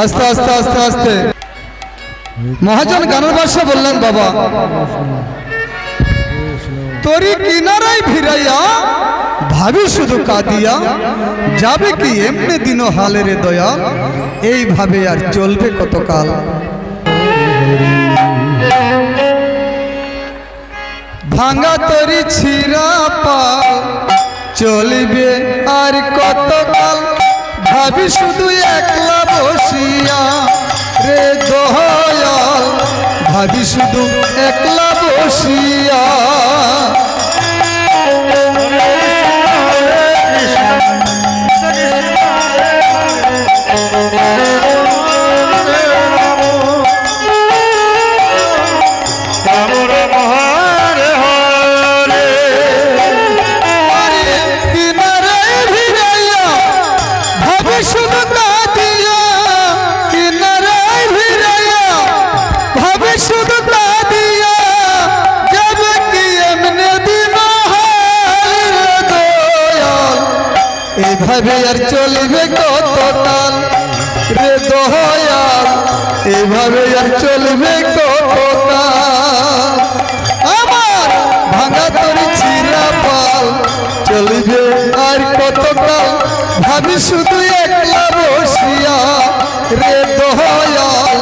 আস্তে আস্তে আস্তে আস্তে। মহাজন গানের বাসা বললেন, বাবা, তোরি কিনারায় ভিড়াইয়া ভাবি শুধু কাঁদিয়া, যাবে কি এমনি দিন হালের দয়া? এইভাবে আর চলবে কতকাল? ভাঙা তরি ছিঁড়া পা, চলবে আর কতকাল? ভাবি শুধু একলা বসিয়া রে দয়াল ভাবি শুধু একলা বসিয়া। এভাবে আর চলবে কতকাল রে দয়াল এভাবে আর চলবে কতকাল আমার ভাঙা তরি চিরা পাল, চলবে আর কতকাল ভাবি শুধু একলা বসিয়া, রে দয়াল,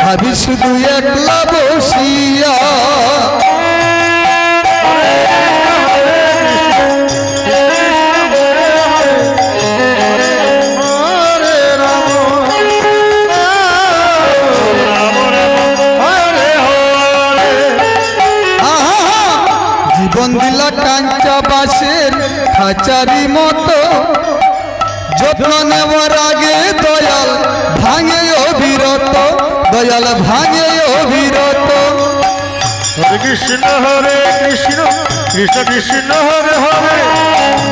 ভাবি শুধু একলা খাঁচারি মতো যত্ন নেওয়ার আগে দয়াল ভাঙে অবিরত দয়াল ভাঙে অবিরত। হরে কৃষ্ণ হরে কৃষ্ণ কৃষ্ণ কৃষ্ণ হরে হরে।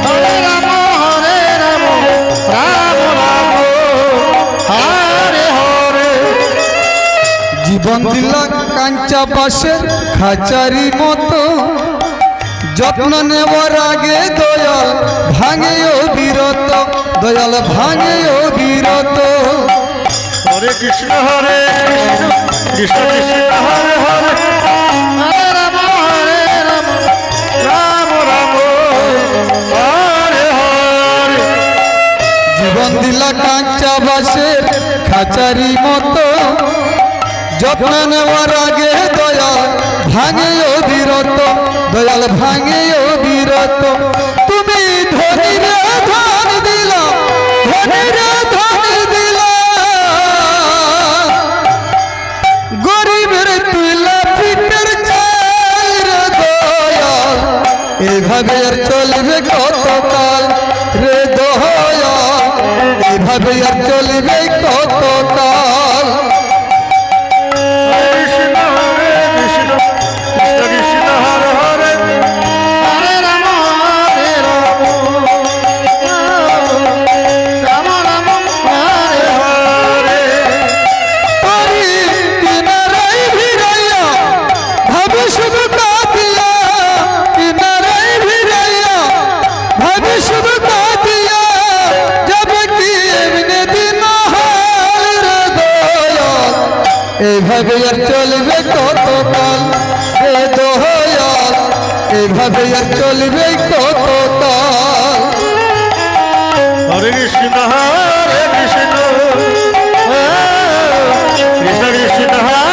হরে রাম হরে রাম রাম রাম হরে হরে। জীবন দিলা কাঞ্চা বাসের খাঁচারি মতো যত্ন নেওয়ার আগে দয়াল ভাঙে অবিরত দয়াল ভাঙে অবিরত হরে কৃষ্ণ হরে কৃষ্ণ কৃষ্ণ হরে হরে। জীবন দিলা কাঁচা বাসের খাঁচারি মতো। যত্ন নেওয়ার আগে দয়াল ভাঙে অবিরত দয়াল ভাঙে অবিরত তুমি চাল এভাবে আর চলবে কতকাল রে দয়াল? এভাবে আর চলবে কতকাল? এইভাবে আর চলবে কতকাল? রে দয়াল এইভাবে আর চলবে কতকাল? হরে কৃষ্ণ হরে কৃষ্ণ। কৃষ্ণ কৃষ্ণ হরে হরে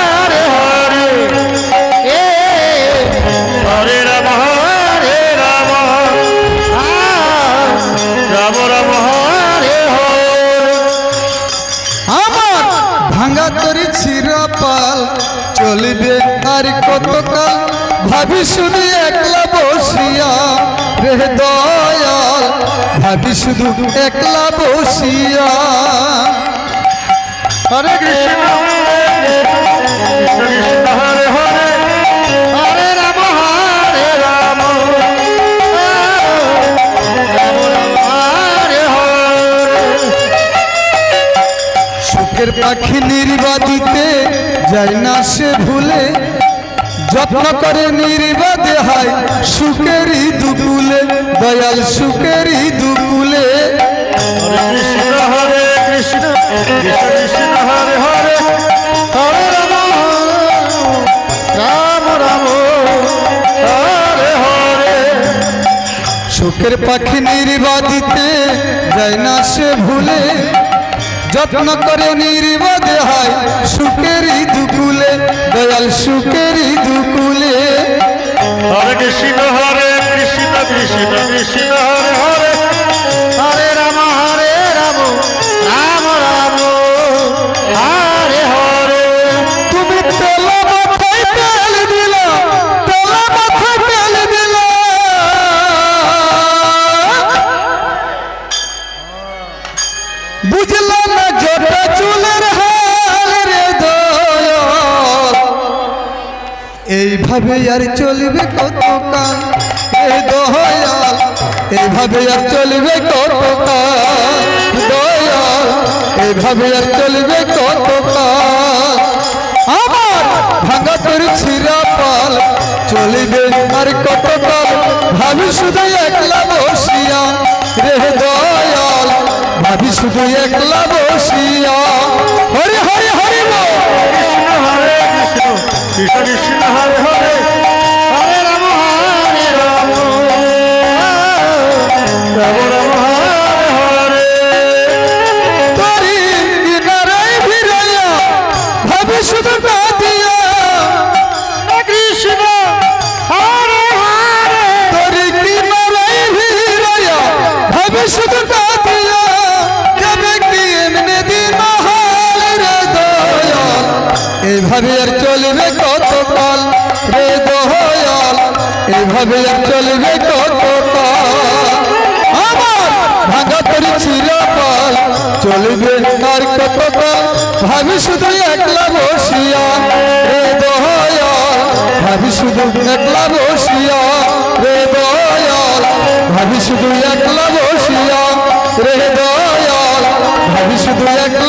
কতকাল ভাবি শুধু একলা বসিয়া রে দয়াল ভাবি শুধু একলা বসিয়া। হরে কৃষ্ণ। করে নির্বাদে হয় সুখেরই দুকুলে দয়াল সুখেরই দুকুলে কৃষ্ণ হরে কৃষ্ণ কৃষ্ণ কৃষ্ণ হরে হরে হরে রাম রাম রাম হরে হরে। সুখের পাখি নির্বাদিতে যায় না সে ভুলে যত্ন করে নির্বাদে হয় সুখেরই দুকুলে, দয়াল সুখেরই দুকুলে। হরে কৃষ্ণ হরে কৃষ্ণ কৃষ্ণ কৃষ্ণ এইভাবে আর চলবে কত দয়াল, এইভাবে আর চলবে কত দয়াল, এইভাবে আর চলবে কত আমার ভাঙা তোর ছিঁড়া পাল, চলবে আর কত কাল? ভাবি শুধু একলা বসিয়া, রে দয়াল, ভাবি শুধু একলা বসিয়া। এইভাবে আর চলবে কত কাল রে দয়াল এইভাবে আর চলবে কত কাল আমার ভাঙা তোরি চিরকাল চলবে আর কত কাল ভাবি শুধু একলা বসিয়া রে দয়াল ভাবি শুধু একলা বসিয়া রে দয়াল ভাবি শুধু একলা বসিয়া রে দয়াল ভাবি শুধু একলা